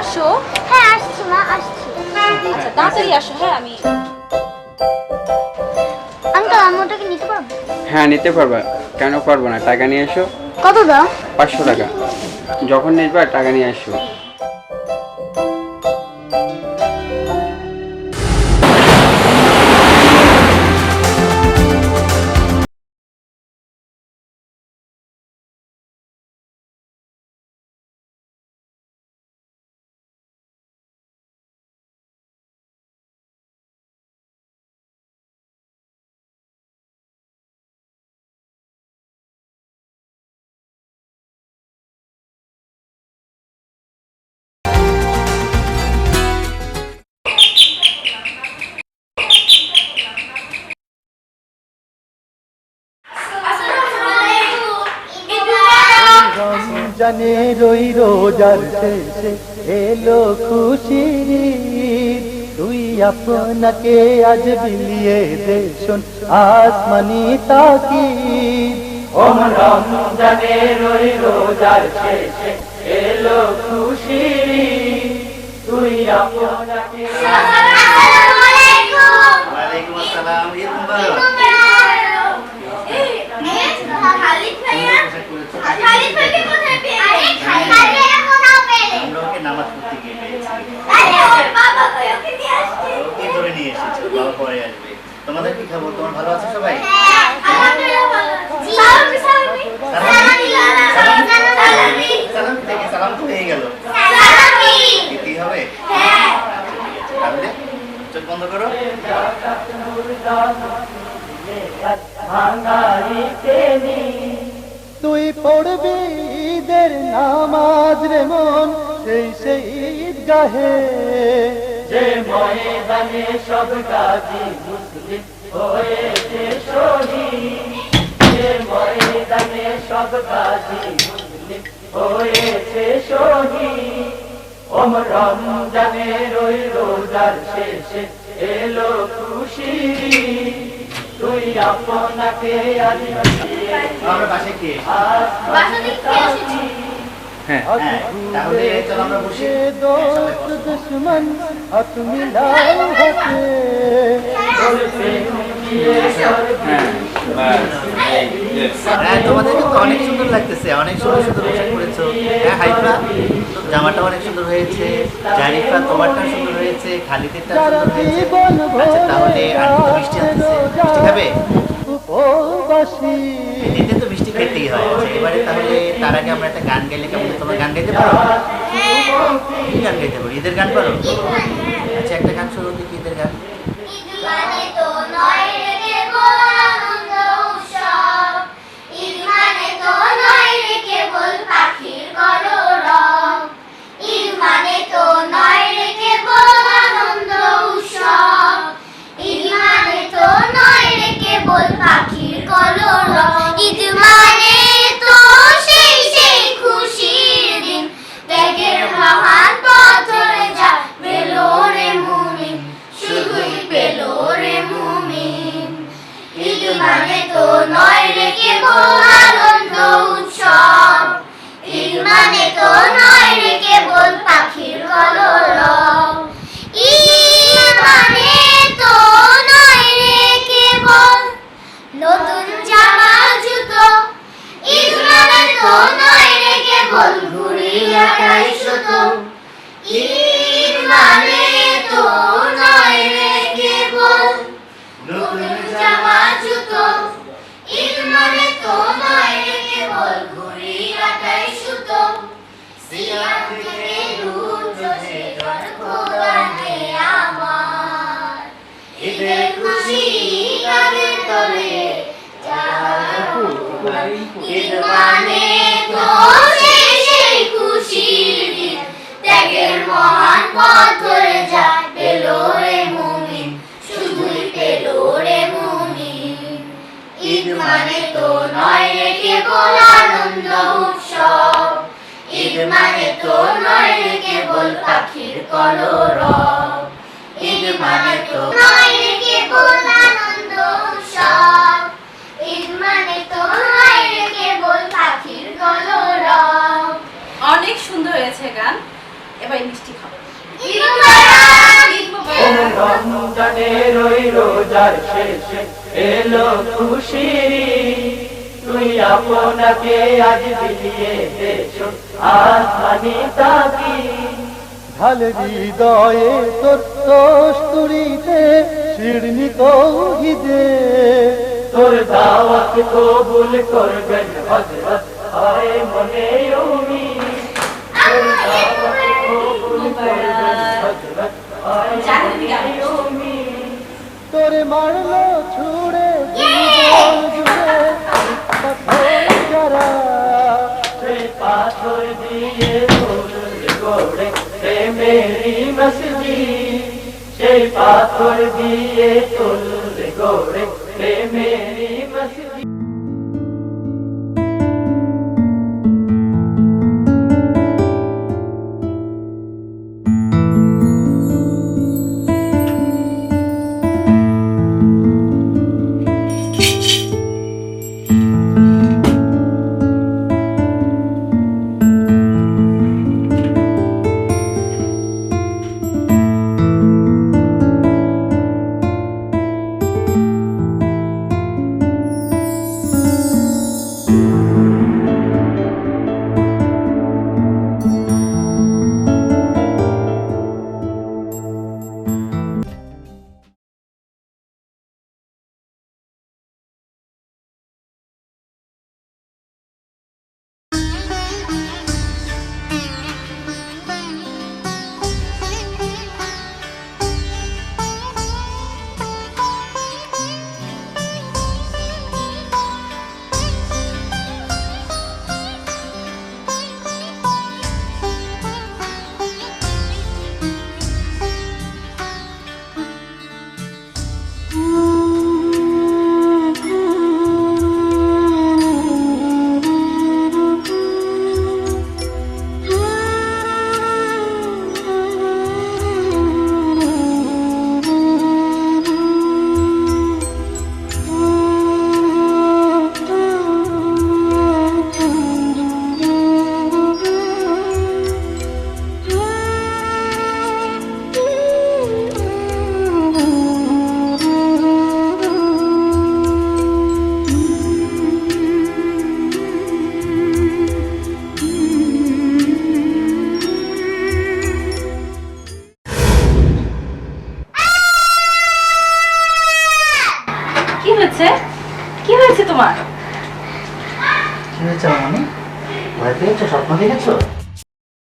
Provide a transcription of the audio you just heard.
আসো। হ্যাঁ আসছি মা আসছি। আচ্ছা তাড়াতাড়ি আসো হ্যাঁ আমি আঙ্কেল আমি ওটাকে নিতে পারব। হ্যাঁ নিতে পারবা। কেন পারব না? টাকা নিয়ে এসো। কত দাও? পাঁচশো টাকা। যখন নিবা টাকা নিয়ে আসো। রমজানে রই রোজার শেষে এলো ঈদ। তুই আপনাকে আজ বিলিয়ে দে শোন আসমানি তাকি ওম রমজানে রই রোজার শেষে এলো ঈদ। তুই আপনাকে ওয়ালাইকুম আসসালাম ঈদ মুবারক আমরা ওকে নামাজ পড়তে গিয়ে পেয়েছি ওকে ধরে নিয়ে এসেছি বাবা পরে আসবে তোমাদের কি খবর তোমার ভালো আছে সবাই সালাম তো হয়ে গেল দিতেই হবে ঠিক আছে। তাহলে চোখ বন্ধ করো তুই পড়বি ঈদের নামাজ রে মন সেই সেই ঈদগাহে যে ময়দানে সব গাজী মুসলিম হয়েছে ময়দানে সব মুসলিম হয়েছে শহীদ। ওম রমজানের ওই রোজার শেষে এলো খুশি। তুই আপনাকে আজ আমরা দুশ্মন হাত মিলাও হাতে হ্যাঁ তোমাদেরকে তো অনেক সুন্দর লাগতেছে অনেক সুন্দর সুন্দর পোশাক পরেছো। হ্যাঁ হাইফা জামাটা অনেক সুন্দর হয়েছে জারিফা তোমারটা সুন্দর হয়েছে খালিদেরটা সুন্দর হয়েছে। আচ্ছা তাহলে আর তো মিষ্টি আনতেছে। মিষ্টি খাবে? উপবাসী এতে তো মিষ্টি খেতেই হয়। আচ্ছা এবারে তাহলে তার আগে আমরা একটা গান গাইলে কেমন হয়? তোমরা গান গাইতে পারো? কি গান গাইতে পারো? ঈদের গান পারো? আচ্ছা একটা গান শোনো দেখি ঈদের গান। মানে তো নয় রে কেবল। পথ ধরে যায় পেল রে মুমিন, শুধুই পেল ঈদ মানে তো নয় কেবল আনন্দ উৎসব। ঈদ মানে তো কেবল পাখির কলরব। ঈদ মানে তো নয় ঈদ মানে কেবল পাখির কলরব। অনেক সুন্দর হয়েছে গান। এবার এই রোজার শেষে এলো খুশির তুই আপনাকে আজ বিলিয়ে দেশ আসমানি তাকি। ঢাল হৃদয়ে তোর কস্তুরিতে শিরনি তৌহিদে তোর দাওয়াত কবুল করবেন হযরত। হয় মনে মারলো, ছুড়ে জুড়ে পাথর যারা সে পাথর দিয়ে গড়ে সে মেরি মসজিদ সেই পাথর দিয়ে তোর গোড়ে সে